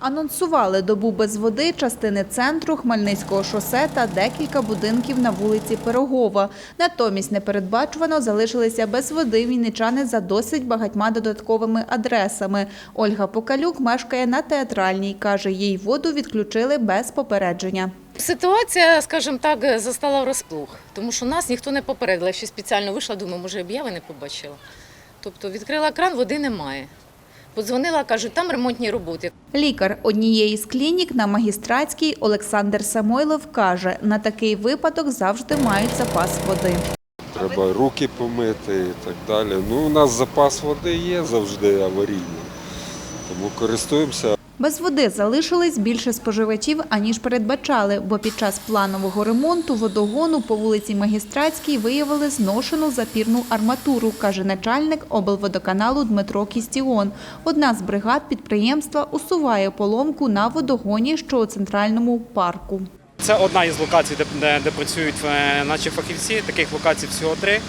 Анонсували добу без води частини центру Хмельницького шосе та декілька будинків на вулиці Пирогова. Натомість непередбачувано залишилися без води вінничани за досить багатьма додатковими адресами. Ольга Покалюк мешкає на театральній. Каже, їй воду відключили без попередження. Ситуація, скажімо так, застала врасплох, тому що нас ніхто не попередив. Я ще спеціально вийшла, думаю, може об'яви не побачила. Тобто відкрила кран, води немає. Подзвонила, кажуть, там ремонтні роботи. Лікар однієї з клінік на магістратській Олександр Самойлов каже, на такий випадок завжди мають запас води. Треба руки помити і так далі. Ну, у нас запас води є завжди аварійний, тому користуємося. Без води залишились більше споживачів, аніж передбачали, бо під час планового ремонту водогону по вулиці Магістратській виявили зношену запірну арматуру, каже начальник облводоканалу Дмитро Кістіон. Одна з бригад підприємства усуває поломку на водогоні, що у центральному парку. Це одна із локацій, де, де, працюють е, наші фахівці. Таких локацій всього три.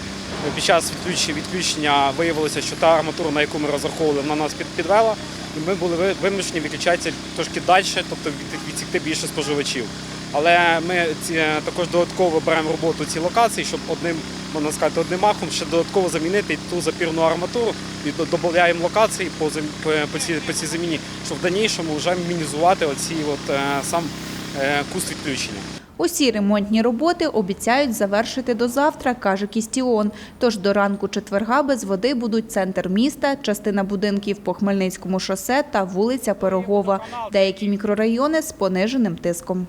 Під час відключення, виявилося, що та арматура, на яку ми розраховували, вона нас під, підвела, і ми були вимушені відключатися трошки далі, тобто від, відсікти більше споживачів. Але ми ці, е, також додатково беремо роботу ці локації, щоб одним, можна сказати, одним махом ще додатково замінити ту запірну арматуру і додаємо локації по, по, по, цій, по цій заміні, щоб в дальнішому вже мінімізувати оці от, е, сам е, куст відключення. Усі ремонтні роботи обіцяють завершити до завтра, каже Кістіон. Тож до ранку четверга без води будуть центр міста, частина будинків по Хмельницькому шосе та вулиця Пирогова, деякі мікрорайони з пониженим тиском.